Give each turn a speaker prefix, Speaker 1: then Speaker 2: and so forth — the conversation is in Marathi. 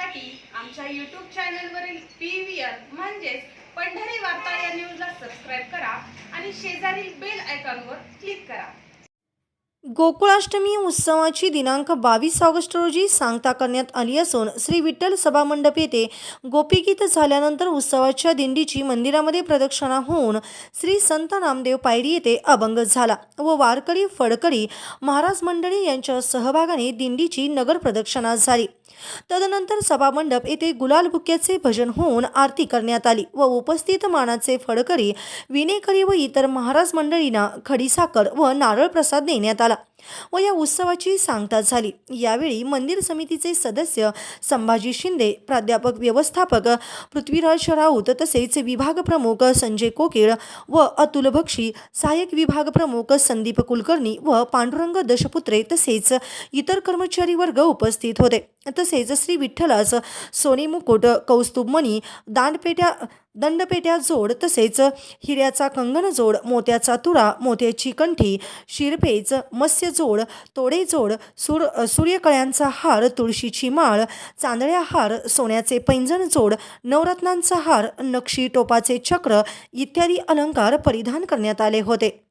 Speaker 1: पाहण्यासाठी आमच्या यूट्यूब चॅनलवरील पी व्ही आर म्हणजेच पंढरी वार्ता या न्यूजला सबस्क्राईब करा आणि शेजारील बेल आयकॉनवर क्लिक करा.
Speaker 2: गोकुळाष्टमी उत्सवाची दिनांक बावीस ऑगस्ट रोजी सांगता करण्यात आली असून श्री विठ्ठल सभामंडप येथे गोपीगीत झाल्यानंतर उत्सवाच्या दिंडीची मंदिरामध्ये प्रदक्षिणा होऊन श्री संत नामदेव पायरी येथे अभंग झाला व वारकरी फडकरी महाराज मंडळी यांच्या सहभागाने दिंडीची नगर प्रदक्षिणा झाली. तदनंतर सभामंडप येथे गुलाल बुक्याचे भजन होऊन आरती करण्यात आली व उपस्थित मानाचे फडकरी विनेकरी व इतर महाराज मंडळींना खडीसाखर व नारळ प्रसाद देण्यात आला व या उत्सवाची सांगता झाली. यावेळी मंदिर समितीचे सदस्य संभाजी शिंदे प्राध्यापक व्यवस्थापक पृथ्वीराज राऊत तसेच विभाग प्रमुख संजय कोकिळ व अतुल बक्षी सहाय्यक विभाग प्रमुख संदीप कुलकर्णी व पांडुरंग दशपुत्रे तसेच इतर कर्मचारी वर्ग उपस्थित होते. तसेच श्री विठ्ठलास सोने मुकुट कौस्तुभमणी दांडपेट्या दंडपेट्या जोड तसेच हिऱ्याचा कंगन जोड मोत्याचा तुरा मोत्याची कंठी शिरपेच मत्स्य जोड तोडे जोड सूर सूर्यकळ्यांचा हार तुळशीची माळ चांदळ्या हार सोन्याचे पैंजण जोड नवरत्नांचा हार नक्षी टोपाचे चक्र इत्यादी अलंकार परिधान करण्यात आले होते.